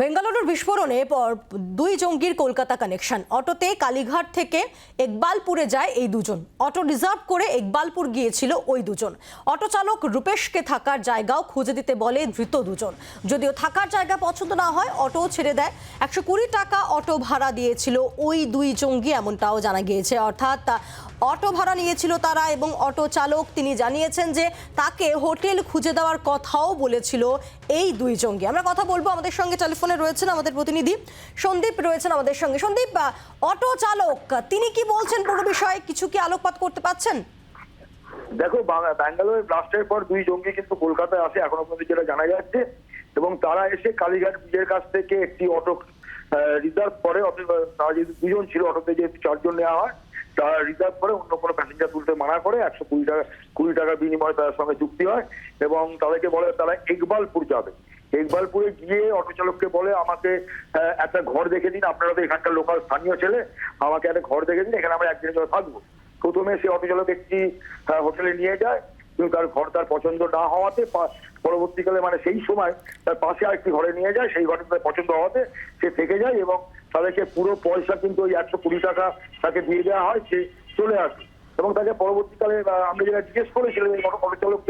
বেঙ্গালুরুর বিস্ফোরণে পর দুই জঙ্গির কলকাতা কানেকশন। অটোতে কালীঘাট থেকে একবালপুরে যায় এই দুজন। অটো রিজার্ভ করে একবালপুর গিয়েছিল ওই দুজন। অটো চালক রূপেশকে থাকার জায়গাও খুঁজে দিতে বলে ধৃত দুজন। যদিও থাকার জায়গা পছন্দ না হয় অটো ছেড়ে দেয়। একশো কুড়ি টাকা অটো ভাড়া দিয়েছিল ওই দুই জঙ্গি, এমনটাও জানা গিয়েছে। অর্থাৎ অটো ভাড়া নিয়েছিল তারা এবং অটো চালক তিনি জানিয়েছেন যে তাকে হোটেল খুঁজে দেওয়ার কথাও বলেছিল এই দুই জঙ্গি। আমরা কথা বলব আমাদের সঙ্গে টেলিফোনে রয়েছেন আমাদের প্রতিনিধি সন্দীপ রয়েছেন আমাদের সঙ্গে। সন্দীপ অটো চালক, তিনি কি বলছেন পুরো বিষয়ে? কিছু কি আলোকপাত করতে পারছেন দেখো ব্যাঙ্গালোরে ব্লাস্টের পর দুই জঙ্গি কিন্তু কলকাতায় আসে, এখনও পর্যন্ত যেটা জানা যাচ্ছে। এবং তারা এসে কালীঘাট ব্রিজের কাছ থেকে একটি অটো রিজার্ভ করে দুজন ছিল, অটোতে যেহেতু চারজন নেওয়া হয় তারা রিজার্ভ করে অন্য কোনো প্যাসেঞ্জার তুলতে মানা করে একশো কুড়ি টাকা, কুড়ি টাকার বিনিময়ে তাদের সঙ্গে চুক্তি হয় এবং তাদেরকে বলে, তারা ইকবালপুর যাবে। ইকবালপুরে গিয়ে অটো চালককে বলে, আমাকে একটা ঘর দেখে দিন, আপনারা তো এখানকার লোকাল স্থানীয় ছেলে, আমাকে একটা ঘর দেখে দিন, এখানে আমরা একদিনের জন্য থাকব। প্রথমে সে অটো চালক একটি হোটেলে নিয়ে যায় কিন্তু তার ঘর তার পছন্দ না হওয়াতে পরবর্তীকালে মানে সেই সময় তার পাশে আরেকটি ঘরে নিয়ে যায়, সেই ঘরে তার পছন্দ হওয়াতে সে থেকে যায় এবং তাদেরকে পুরো পয়সা কিন্তু ওই একশো কুড়ি টাকা তাকে দিয়ে দেওয়া হয়, সে চলে আসে। এবং তাকে পরবর্তীকালে আমরা যেটা জিজ্ঞেস করেছিলাম এই অটো অটো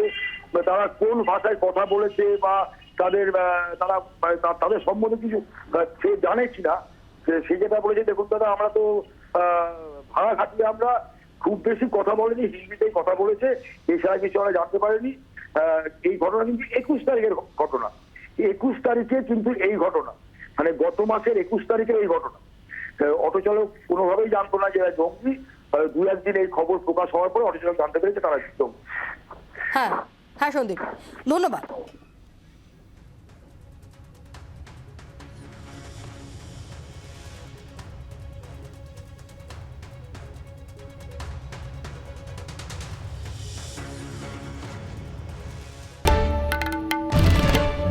বা তারা কোন ভাষায় কথা বলেছে বা তাদের তারা মানে তাদের সম্বন্ধে কিছু সে জানে কিনা, সে- যেটা বলেছে, দেখুন দাদা, আমরা তো ভাড়া খাটিয়ে আমরা খুব বেশি কথা বলেনি হিন্দিতেই কথা বলেছে এছাড়া কিছু আমরা জানতে পারিনি। এই ঘটনা কিন্তু একুশ তারিখের ঘটনা। একুশ তারিখে কিন্তু এই ঘটনা। মানে গত মাসের একুশ তারিখের এই ঘটনা। আহ, অটো চালক কোনোভাবেই জানতো না যে জঙ্গি। দু একদিন এই খবর প্রকাশ হওয়ার পরে অটো চালক জানতে পেরেছে তারা জঙ্গি। হ্যাঁ হ্যাঁ সন্দীপ ধন্যবাদ।